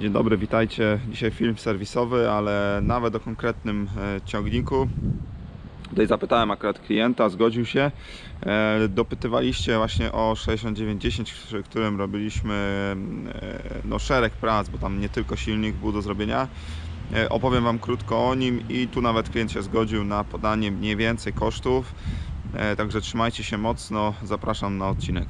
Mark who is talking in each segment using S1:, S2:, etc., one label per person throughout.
S1: Dzień dobry, witajcie. Dzisiaj film serwisowy, ale nawet o konkretnym e, ciągniku. Tutaj zapytałem akurat klienta, zgodził się. E, Dopytywaliście właśnie o 6910, przy którym robiliśmy e, no, szereg prac, bo tam nie tylko silnik był do zrobienia. Opowiem Wam krótko o nim i tu nawet klient się zgodził na podanie mniej więcej kosztów. Także trzymajcie się mocno, zapraszam na odcinek.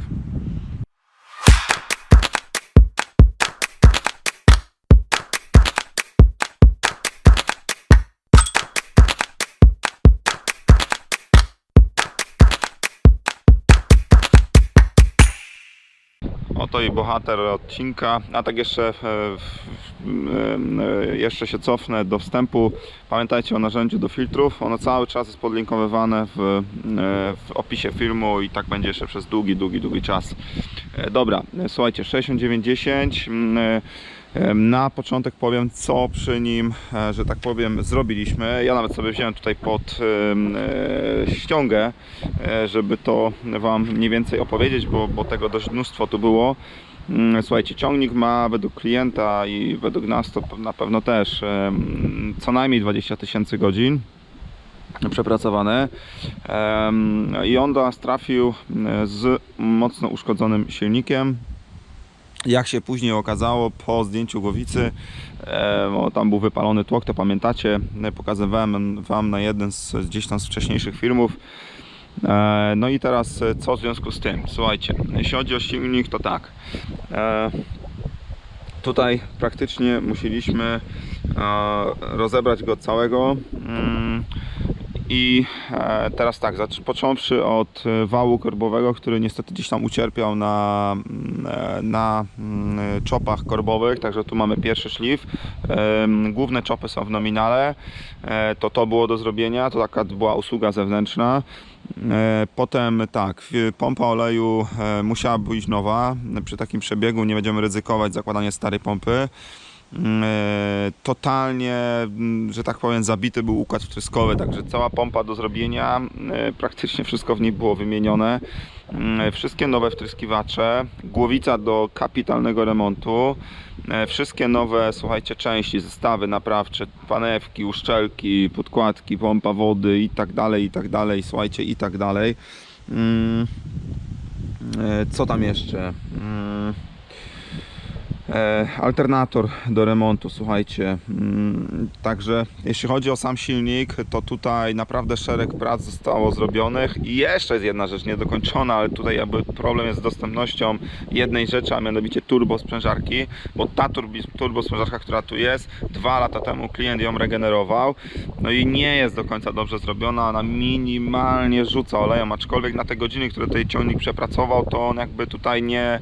S1: Oto i bohater odcinka. A tak jeszcze, e, w- e, jeszcze się cofnę do wstępu. Pamiętajcie o narzędziu do filtrów. Ono cały czas jest podlinkowywane w, e, w opisie filmu i tak będzie jeszcze przez długi, długi, długi czas. E, Dobra, e, słuchajcie, 6910. Na początek powiem, co przy nim, e, że tak powiem, zrobiliśmy. Ja nawet sobie wziąłem tutaj pod e, ściągę, e, żeby to Wam mniej więcej opowiedzieć, bo, bo tego dość mnóstwo tu było. Mm, Słuchajcie, ciągnik ma według klienta i według nas to na pewno też co najmniej 20 tysięcy godzin przepracowane i on do nas trafił z mocno uszkodzonym silnikiem jak się później okazało po zdjęciu głowicy, bo tam był wypalony tłok, to pamiętacie, e, pokazywałem Wam na jeden z gdzieś tam z wcześniejszych filmów. E, no i teraz e, co w związku z tym? Słuchajcie, jeśli chodzi o silnik, to tak. Tutaj praktycznie musieliśmy rozebrać go całego. I e, teraz tak, począwszy od e, wału korbowego, który niestety gdzieś tam ucierpiał na, mm, e, na mm, czopach korbowych, także tu mamy pierwszy szlif. Główne czopy są w nominale, to to było do zrobienia, to taka była usługa zewnętrzna. Potem tak, pompa oleju musiała być nowa. Przy takim przebiegu nie będziemy ryzykować zakładania starej pompy. Mm, e, Totalnie, mm, że tak powiem, zabity był układ wtryskowy, także cała pompa do zrobienia, e, praktycznie wszystko w niej było wymienione. Mm, Wszystkie nowe wtryskiwacze, głowica do kapitalnego remontu, e, wszystkie nowe, słuchajcie, części, zestawy naprawcze, panewki, uszczelki, podkładki, pompa wody i tak dalej, i tak dalej, słuchajcie, i tak dalej. Mm, e, Co tam jeszcze? E, alternator do remontu, słuchajcie. Mm, Także jeśli chodzi o sam silnik, to tutaj naprawdę szereg prac zostało zrobionych. I jeszcze jest jedna rzecz niedokończona, ale tutaj jakby problem jest z dostępnością jednej rzeczy, a mianowicie turbo sprzężarki, bo ta turbi, turbo sprzężarka, która tu jest, dwa lata temu klient ją regenerował, no i nie jest do końca dobrze zrobiona, ona minimalnie rzuca olejem, aczkolwiek na te godziny, które tutaj ciągnik przepracował, to on jakby tutaj nie,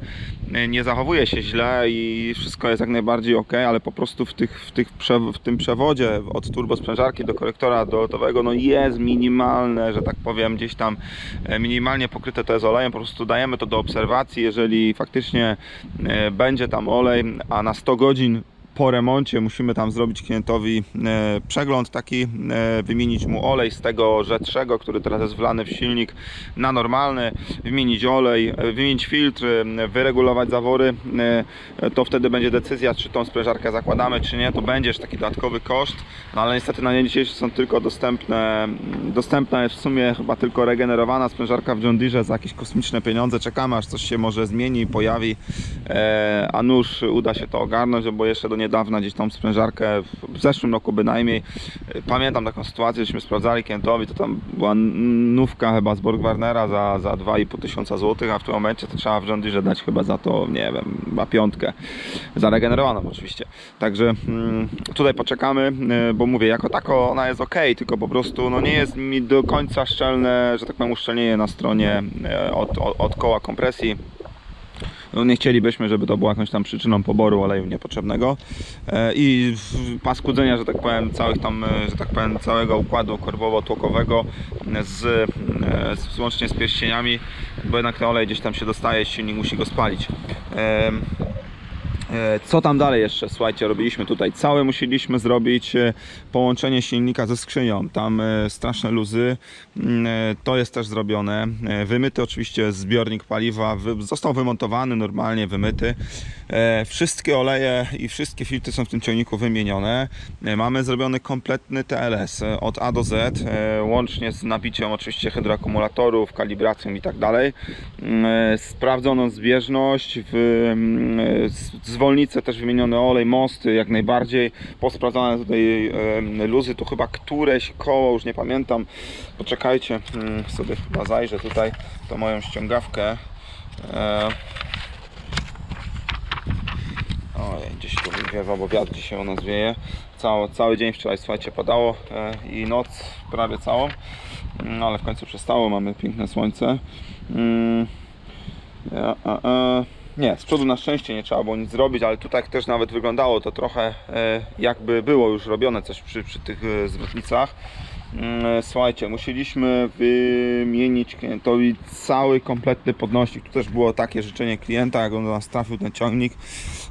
S1: nie zachowuje się źle i wszystko jest jak najbardziej ok, ale po prostu w, tych, w, tych w tym przewodzie od turbo sprzężarki do korektora dolotowego no jest minimalne, że tak powiem, gdzieś tam e, minimalnie pokryte to jest olejem, po prostu dajemy to do obserwacji, jeżeli faktycznie e, będzie tam olej, a na 100 godzin po remoncie musimy tam zrobić klientowi e, przegląd taki, e, wymienić mu olej z tego rzadszego, który teraz jest wlany w silnik na normalny, wymienić olej, e, wymienić filtr, wyregulować zawory, to wtedy będzie decyzja, czy tą sprężarkę zakładamy, czy nie, to będzie już taki dodatkowy koszt, no ale niestety na dzień dzisiejszy są tylko dostępne, dostępna jest w sumie chyba tylko regenerowana sprężarka w John Deere za jakieś kosmiczne pieniądze, czekamy aż coś się może zmieni, pojawi, a nuż uda się to ogarnąć, bo jeszcze do niedawna gdzieś tą sprężarkę w- zeszłym roku bynajmniej pamiętam taką sytuację, żeśmy sprawdzali klientowi, to tam była nówka chyba z Borgwarnera za, za 2,5 tysiąca złotych, a w tym momencie to trzeba w John dać chyba za to, nie wiem, chyba piątkę, zaregenerowaną oczywiście. Także mm, tutaj poczekamy, e, bo mówię, jako tako ona jest ok, tylko po prostu no nie jest mi do końca szczelne, że tak powiem, uszczelnienie na stronie e, od, od, od koła kompresji. No nie chcielibyśmy, żeby to była jakąś tam przyczyną poboru oleju niepotrzebnego E, i paskudzenia, że tak powiem, całych tam, e, że tak powiem, całego układu korbowo-tłokowego z, e, z, łącznie z pierścieniami, bo jednak ten olej gdzieś tam się dostaje, silnik musi go spalić. E, Co tam dalej jeszcze, słuchajcie, robiliśmy tutaj? Całe musieliśmy zrobić e, połączenie silnika ze skrzynią. Tam e, straszne luzy. Mm, To jest też zrobione. Wymyty oczywiście zbiornik paliwa. Został wymontowany normalnie, wymyty. Wszystkie oleje i wszystkie filtry są w tym ciągniku wymienione. Mamy zrobiony kompletny TLS od A do Z, łącznie z nabiciem oczywiście hydroakumulatorów, kalibracją i tak dalej. Mm, Sprawdzono zbieżność, w, mm, z- zwolnice też wymieniony olej, mosty jak najbardziej, posprawdzane tutaj luzy, tu chyba któreś koło, już nie pamiętam, poczekajcie, mm, sobie chyba zajrzę tutaj, to moją ściągawkę. E, Ojej, gdzieś tu wywiewa, bo wiatr dzisiaj u nas wieje. Cały, cały dzień wczoraj, słuchajcie, padało e, i noc prawie całą, Mm, ale w końcu przestało, mamy piękne słońce. Mm, ja, a, a, nie, z przodu na szczęście nie trzeba było nic zrobić, ale tutaj też nawet wyglądało to trochę e, jakby było już robione coś przy, przy tych e, zwrotnicach. Mm, Słuchajcie, musieliśmy wymienić klientowi cały kompletny podnośnik. Tu też było takie życzenie klienta, jak on do nas trafił ten ciągnik.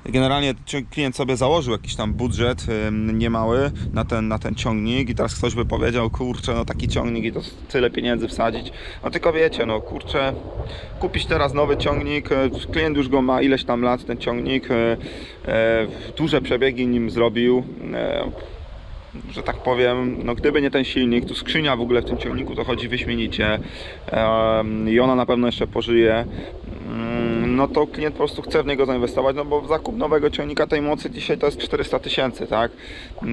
S1: Generalnie klient sobie założył jakiś tam budżet niemały na ten, na ten ciągnik i teraz ktoś by powiedział, kurczę, no taki ciągnik i to tyle pieniędzy wsadzić. No tylko wiecie, no kurczę, kupić teraz nowy ciągnik, e, klient już go ma ileś tam lat, ten ciągnik, e, e, duże przebiegi nim zrobił. Że tak powiem, no gdyby nie ten silnik, tu skrzynia w ogóle w tym ciągniku to chodzi wyśmienicie i ona na pewno jeszcze pożyje, mm, no to klient po prostu chce w niego zainwestować, no bo zakup nowego ciągnika tej mocy dzisiaj to jest 400 tysięcy, tak?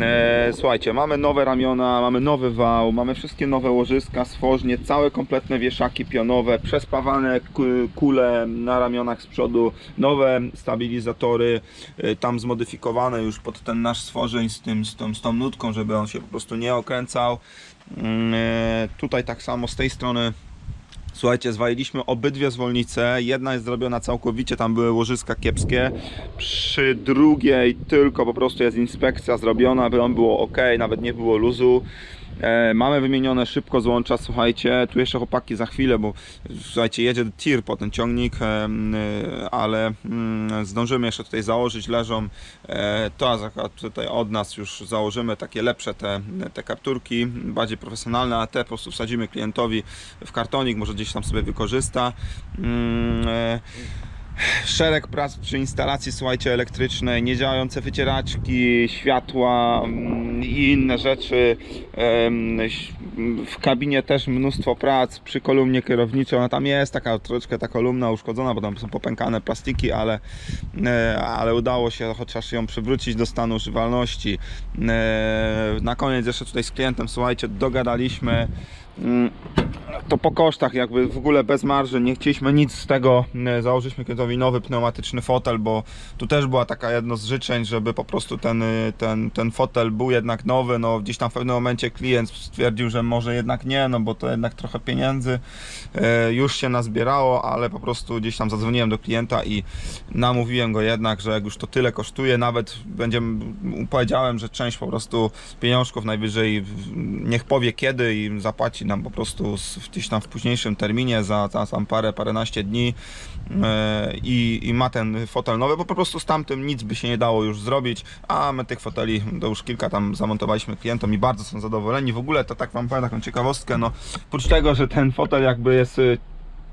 S1: E, słuchajcie, mamy nowe ramiona, mamy nowy wał, mamy wszystkie nowe łożyska, stworznie, całe kompletne wieszaki pionowe, przespawane ku- kule na ramionach z przodu, nowe stabilizatory, y, tam zmodyfikowane już pod ten nasz stworzeń z, tym, z, tą, z tą nutką, żeby on się po prostu nie okręcał. Mm, e, Tutaj tak samo z tej strony Słuchajcie, zwaliliśmy obydwie zwolnice. Jedna jest zrobiona całkowicie, tam były łożyska kiepskie. Przy drugiej tylko po prostu jest inspekcja zrobiona, by on było ok, nawet nie było luzu. E, mamy wymienione szybko złącza, słuchajcie, tu jeszcze chłopaki za chwilę, bo słuchajcie, jedzie tir po ten ciągnik, e, e, ale mm, zdążymy jeszcze tutaj założyć, leżą. E, to akurat tutaj od nas już założymy takie lepsze te, te kapturki, bardziej profesjonalne, a te po prostu wsadzimy klientowi w kartonik, może gdzieś tam sobie wykorzysta. Mm, e, Szereg prac przy instalacji, słuchajcie, elektrycznej, niedziałające wycieraczki, światła mm, i inne rzeczy. W kabinie też mnóstwo prac przy kolumnie kierowniczej. Ona tam jest taka troszeczkę ta kolumna uszkodzona, bo tam są popękane plastiki, ale, e, ale udało się chociaż ją przywrócić do stanu używalności. E, Na koniec jeszcze tutaj z klientem, słuchajcie, dogadaliśmy to po kosztach jakby w ogóle bez marży, nie chcieliśmy nic z tego, e, założyliśmy klientowi nowy pneumatyczny fotel, bo tu też była taka jedno z życzeń, żeby po prostu ten, e, ten, ten fotel był jednak nowy, no gdzieś tam w pewnym momencie klient stwierdził, że może jednak nie, no bo to jednak trochę pieniędzy e, już się nazbierało, ale po prostu gdzieś tam zadzwoniłem do klienta i namówiłem go jednak, że jak już to tyle kosztuje, nawet będziemy, powiedziałem, że część po prostu pieniążków najwyżej niech powie kiedy i zapłaci nam po prostu z- gdzieś tam w późniejszym terminie za, za tam parę, paręnaście dni e, i, i ma ten fotel nowy, bo po prostu z tamtym nic by się nie dało już zrobić, a my tych foteli to już kilka tam zamontowaliśmy klientom i bardzo są zadowoleni. W ogóle to tak wam powiem taką ciekawostkę, no oprócz tego, że ten fotel jakby jest y,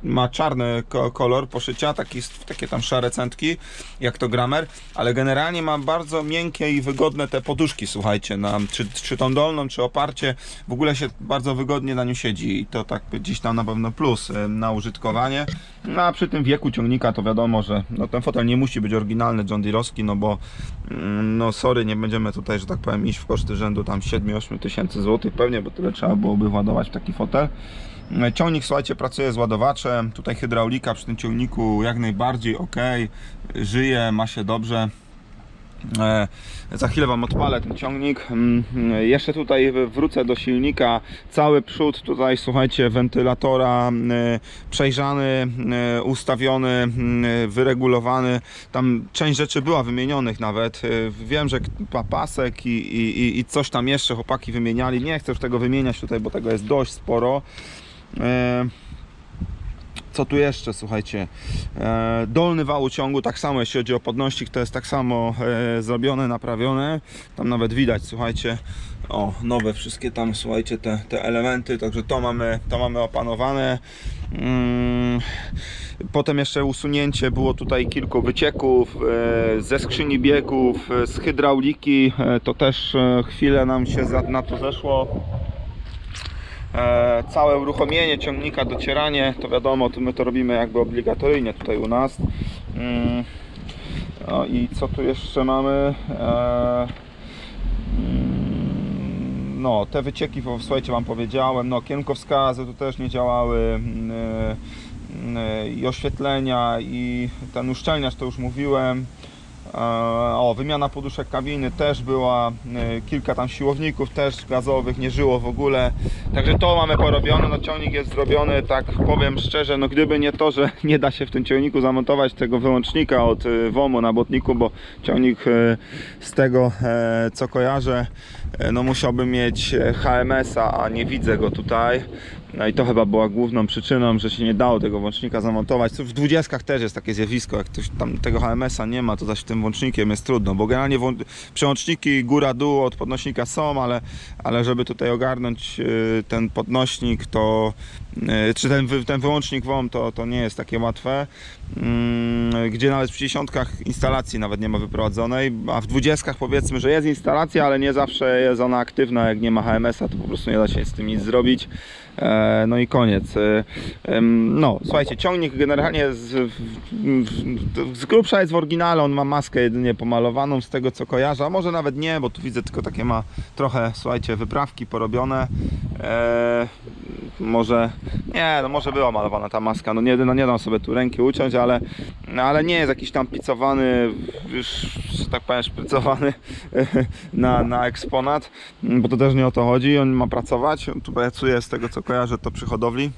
S1: ma czarny ko- kolor poszycia, taki, takie tam szare centki, jak to gramer, ale generalnie ma bardzo miękkie i wygodne te poduszki, słuchajcie, na, czy, czy tą dolną, czy oparcie, w ogóle się bardzo wygodnie na nią siedzi i to tak gdzieś tam na pewno plus y, na użytkowanie. No a przy tym wieku ciągnika to wiadomo, że no, ten fotel nie musi być oryginalny John Deere'owski, no bo mm, no sorry, nie będziemy tutaj, że tak powiem, iść w koszty rzędu tam 7-8 tysięcy złotych pewnie, bo tyle trzeba byłoby władować w taki fotel. Ciągnik, słuchajcie, pracuje z ładowaczem. Tutaj hydraulika przy tym ciągniku jak najbardziej ok, żyje, ma się dobrze. E, Za chwilę Wam odpalę ten ciągnik. Mm, Jeszcze tutaj wrócę do silnika. Cały przód tutaj, słuchajcie, wentylatora e, przejrzany, e, ustawiony, mm, wyregulowany. Tam część rzeczy była wymienionych nawet. E, Wiem, że pa- pasek i, i, i- coś tam jeszcze chłopaki wymieniali. Nie chcę już tego wymieniać tutaj, bo tego jest dość sporo. Co tu jeszcze, słuchajcie? E, dolny wał ciągu, tak samo jeśli chodzi o podnośnik, to jest tak samo e, zrobione, naprawione. Tam nawet widać, słuchajcie, o, nowe wszystkie tam, słuchajcie, te, te elementy, także to mamy, to mamy opanowane. Mm, Potem jeszcze usunięcie było tutaj kilku wycieków e, ze skrzyni biegów, z hydrauliki. To też chwilę nam się na to zeszło. E, całe uruchomienie ciągnika, docieranie, to wiadomo, to my to robimy jakby obligatoryjnie tutaj u nas. Mm, o, I co tu jeszcze mamy? E, mm, no, te wycieki, słuchajcie, Wam powiedziałem, no, kierunkowskazy tu też nie działały. mm, e, i oświetlenia i ten uszczelniacz to już mówiłem o wymiana poduszek kabiny też była e, kilka tam siłowników też gazowych nie żyło w ogóle. Także to mamy porobione no ciągnik jest zrobiony tak powiem szczerze no gdyby nie to że nie da się w tym ciągniku zamontować tego wyłącznika od e, WOMU na botniku bo ciągnik e, z tego e, co kojarzę e, no musiałby mieć e, HMS-a a nie widzę go tutaj no i to chyba była główną przyczyną, że się nie dało tego włącznika zamontować. W dwudziestkach też jest takie zjawisko, jak ktoś tam tego HMS-a nie ma, to zaś tym włącznikiem jest trudno, bo generalnie przełączniki góra-dół od podnośnika są, ale, ale żeby tutaj ogarnąć y, ten podnośnik, to czy ten, ten wyłącznik WOM, to, to nie jest takie łatwe. Mm, Gdzie nawet w 50 instalacji nawet nie ma wyprowadzonej, a w 20 powiedzmy, że jest instalacja, ale nie zawsze jest ona aktywna, jak nie ma HMS-a, to po prostu nie da się z tym nic zrobić. E, No i koniec. E, No, słuchajcie, ciągnik generalnie z, z grubsza jest w oryginale, on ma maskę jedynie pomalowaną z tego co kojarzę, a może nawet nie, bo tu widzę tylko takie ma trochę, słuchajcie, wyprawki porobione. Może, nie, no może była malowana ta maska, no nie, no nie dam sobie tu ręki uciąć, ale, no ale nie jest jakiś tam picowany, już, że tak powiem, szprycowany na, na eksponat, bo to też nie o to chodzi, on ma pracować, tu pracuje z tego co kojarzę to przy hodowli.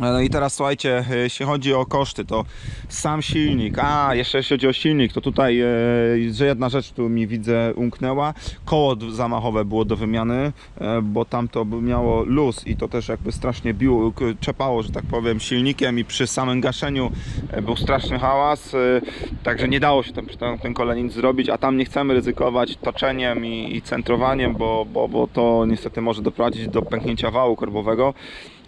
S1: No i teraz słuchajcie, jeśli chodzi o koszty, to sam silnik, a jeszcze jeśli chodzi o silnik, to tutaj, e, że jedna rzecz tu mi widzę umknęła, koło zamachowe było do wymiany, e, bo tam to miało luz i to też jakby strasznie biło, czepało, że tak powiem, silnikiem i przy samym gaszeniu e, był straszny hałas, e, także nie dało się tam przy tym kole nic zrobić, a tam nie chcemy ryzykować toczeniem i, i centrowaniem, bo, bo, bo to niestety może doprowadzić do pęknięcia wału korbowego.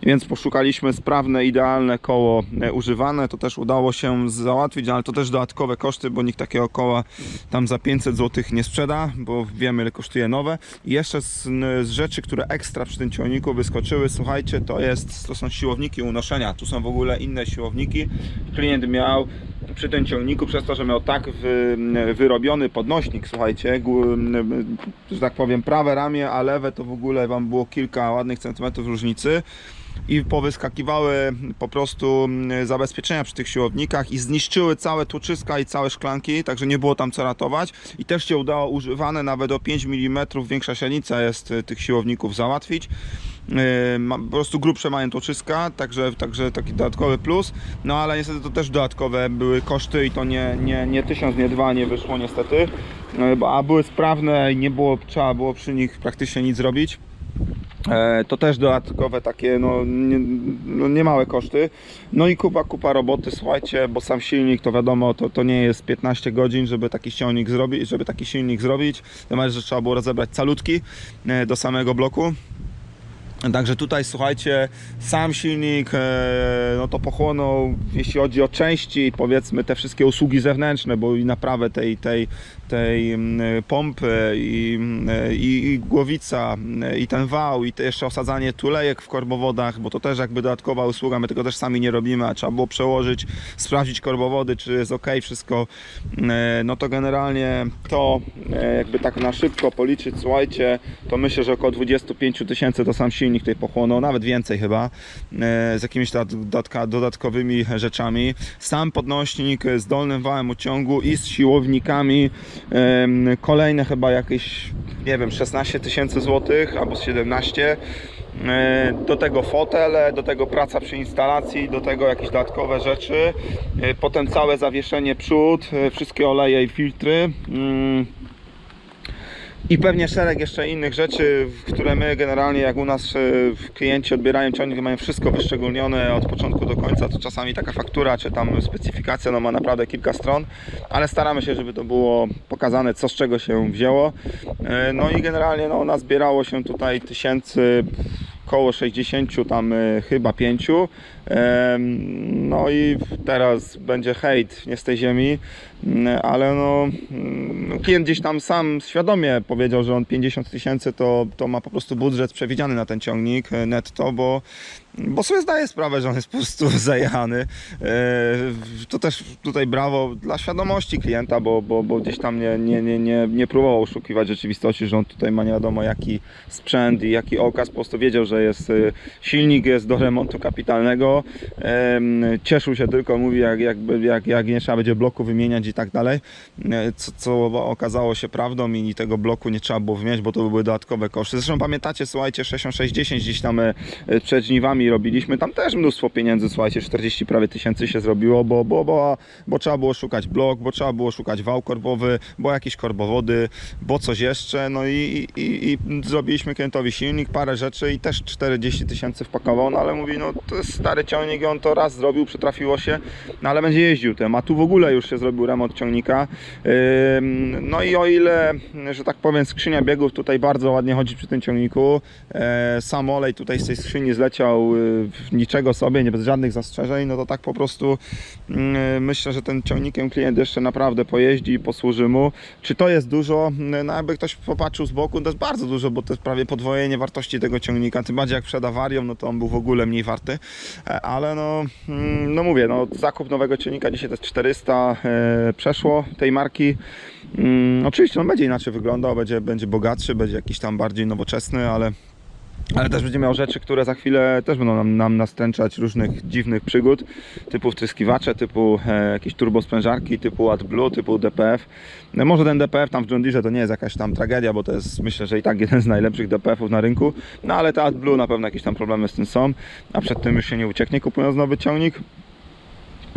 S1: Więc poszukaliśmy sprawne, idealne koło e, używane. To też udało się załatwić, ale to też dodatkowe koszty, bo nikt takiego koła tam za 500 zł nie sprzeda, bo wiemy ile kosztuje nowe. I jeszcze z, z rzeczy, które ekstra przy tym ciągniku wyskoczyły, słuchajcie, to jest, to są siłowniki unoszenia. Tu są w ogóle inne siłowniki. Klient miał przy tym ciągniku, przez to, że miał tak wy, wyrobiony podnośnik, słuchajcie, że tak powiem, prawe ramię, a lewe to w ogóle wam było kilka ładnych centymetrów różnicy i powyskakiwały po prostu mm, zabezpieczenia przy tych siłownikach i zniszczyły całe tłuczyska i całe szklanki, także nie było tam co ratować i też się udało używane nawet o 5 mm większa średnica jest y, tych siłowników załatwić. Ma- Po prostu grubsze mają tłuczyska, także, także taki dodatkowy plus. No ale niestety to też dodatkowe były koszty i to nie, nie, nie 1000, nie 2 nie wyszło niestety. Bo- A były sprawne i nie było, trzeba było przy nich praktycznie nic zrobić. E, To też dodatkowe takie no, nie, no niemałe koszty. No i kupa, kupa roboty, słuchajcie, bo sam silnik to wiadomo, to, to nie jest 15 godzin, żeby taki silnik zrobić, żeby taki silnik zrobić. Bardziej, że trzeba było rozebrać calutki e, do samego bloku. Także tutaj słuchajcie, sam silnik e, no to pochłonął, jeśli chodzi o części, powiedzmy te wszystkie usługi zewnętrzne, bo i naprawę tej, tej, tej mm, pompy i, mm, i, i głowica mm, i ten wał i jeszcze osadzanie tulejek w korbowodach, bo to też jakby dodatkowa usługa, my tego też sami nie robimy, a trzeba było przełożyć, sprawdzić korbowody, czy jest ok wszystko, no to generalnie to e, jakby tak na szybko policzyć, słuchajcie, to myślę, że około 25 000 tysięcy to sam silnik tutaj pochłonął, nawet więcej chyba, e, z jakimiś dodatkowymi rzeczami. Sam podnośnik z dolnym wałem uciągu i z siłownikami, kolejne chyba jakieś, nie wiem, 16 tysięcy złotych albo z 17 E, do tego fotele, do tego praca przy instalacji, do tego jakieś dodatkowe rzeczy, E, potem całe zawieszenie przód, e, wszystkie oleje i filtry. I pewnie szereg jeszcze innych rzeczy, które my generalnie jak u nas e, klienci odbierają ciągnik, mają wszystko wyszczególnione od początku do końca, to czasami taka faktura czy tam specyfikacja no ma naprawdę kilka stron, ale staramy się, żeby to było pokazane co z czego się wzięło. E, No i generalnie no, nazbierało się tutaj tysięcy koło 60 tam e, chyba 5 no i teraz będzie hejt nie z tej ziemi ale no mm, klient gdzieś tam sam świadomie powiedział, że on 50 tysięcy to, to ma po prostu budżet przewidziany na ten ciągnik e, netto, bo, bo sobie zdaje sprawę, że on jest po prostu zajechany. E, To też tutaj brawo dla świadomości klienta, bo, bo, bo gdzieś tam nie, nie, nie, nie, nie próbował oszukiwać rzeczywistości, że on tutaj ma nie wiadomo jaki sprzęt i jaki okaz, po prostu wiedział, że jest e, silnik jest do remontu kapitalnego. Cieszył się tylko, mówi jak, jakby, jak, jak nie trzeba będzie bloku wymieniać i tak dalej, E, co, co okazało się prawdą i tego bloku nie trzeba było wymieniać, bo to były dodatkowe koszty. Zresztą pamiętacie, słuchajcie, 6610 gdzieś tam e, przed żniwami robiliśmy, tam też mnóstwo pieniędzy, słuchajcie, 40 prawie tysięcy się zrobiło, bo, bo, bo, bo trzeba było szukać blok, bo trzeba było szukać wał korbowy, bo jakieś korbowody, bo coś jeszcze, no i, i, i zrobiliśmy klientowi silnik, parę rzeczy i też 40 tysięcy wpakował, no ale mówi, no to jest stary ciągnik on to raz zrobił, przytrafiło się, no ale będzie jeździł tym, a tu w ogóle już się zrobił remont ciągnika, no i o ile, że tak powiem, skrzynia biegów tutaj bardzo ładnie chodzi przy tym ciągniku, e, sam olej tutaj z tej skrzyni zleciał y, niczego sobie, nie bez żadnych zastrzeżeń, no to tak po prostu mm, myślę, że ten ciągnikiem klient jeszcze naprawdę pojeździ i posłuży mu. Czy to jest dużo? No jakby ktoś popatrzył z boku, to jest bardzo dużo, bo to jest prawie podwojenie wartości tego ciągnika, tym bardziej jak przed awarią, no to on był w ogóle mniej warty, E, ale no, mm, no mówię, no zakup nowego ciągnika dzisiaj to jest 400 e, przeszło tej marki. Mm, oczywiście on będzie inaczej wyglądał, będzie, będzie bogatszy, będzie jakiś tam bardziej nowoczesny, ale ale też będzie miał rzeczy, które za chwilę też będą nam, nam nastręczać różnych dziwnych przygód, typu wtryskiwacze, typu e, jakieś turbosprężarki, typu AdBlue, typu DPF. No, może ten DPF tam w John Deere to nie jest jakaś tam tragedia, bo to jest myślę, że i tak jeden z najlepszych DPF-ów na rynku, no ale te AdBlue na pewno jakieś tam problemy z tym są, a przed tym już się nie ucieknie kupując nowy ciągnik.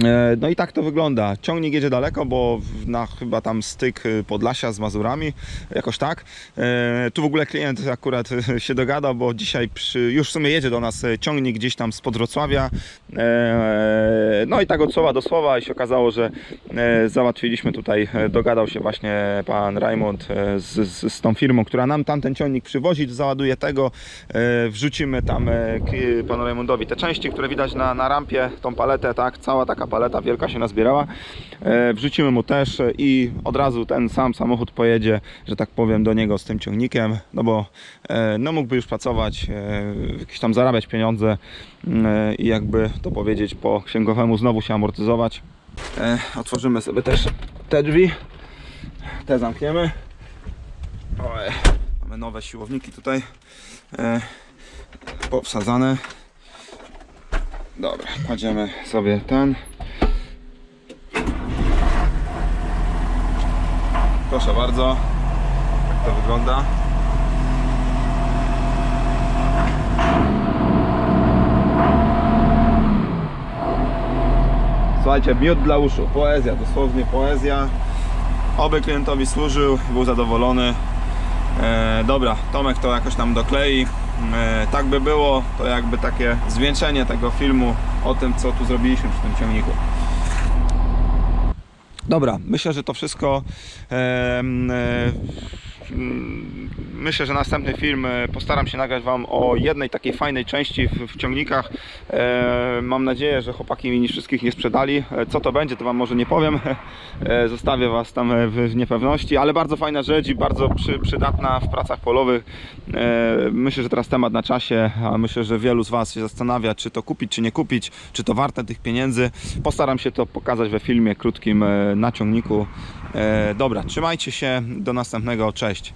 S1: E, No i tak to wygląda. Ciągnik jedzie daleko, bo na chyba tam styk y, Podlasia z Mazurami, jakoś tak. E, Tu w ogóle klient akurat y, się dogadał, bo dzisiaj przy, już w sumie jedzie do nas y, ciągnik gdzieś tam spod Wrocławia. E, No i tak od słowa do słowa i się okazało, że załatwiliśmy tutaj, dogadał się właśnie pan Raimond e, z, z, z tą firmą, która nam tamten ciągnik przywozi, załaduje tego, wrzucimy tam panu Raimondowi te części, które widać na, na rampie, tą paletę, tak, cała taka paleta wielka się nazbierała, e, wrzucimy mu też i od razu ten sam samochód pojedzie, że tak powiem, do niego z tym ciągnikiem, no bo e, no mógłby już pracować, e, jakieś tam zarabiać pieniądze e, i jakby to powiedzieć po księgowemu znowu się amortyzować. Otworzymy sobie też te drzwi, te zamkniemy. Mamy nowe siłowniki tutaj powsadzane. Dobra, kładziemy sobie ten. Proszę bardzo, tak to wygląda. Słuchajcie, miód dla uszu, poezja, dosłownie poezja. Oby klientowi służył, był zadowolony. E, dobra, Tomek to jakoś tam doklei. E, tak by było, to jakby takie zwieńczenie tego filmu o tym, co tu zrobiliśmy przy tym ciągniku. Dobra, myślę, że to wszystko. E, Myślę, że następny film e, postaram się nagrać Wam o jednej takiej fajnej części w, w ciągnikach. E, Mam nadzieję, że chłopaki mi wszystkich nie sprzedali. E, Co to będzie, to Wam może nie powiem. E, Zostawię Was tam e, w w niepewności, ale bardzo fajna rzecz i bardzo przy, przydatna w pracach polowych. E, Myślę, że teraz temat na czasie, a myślę, że wielu z Was się zastanawia, czy to kupić, czy nie kupić, czy to warte tych pieniędzy. Postaram się to pokazać we filmie krótkim na ciągniku. E, Dobra, trzymajcie się, do następnego, cześć.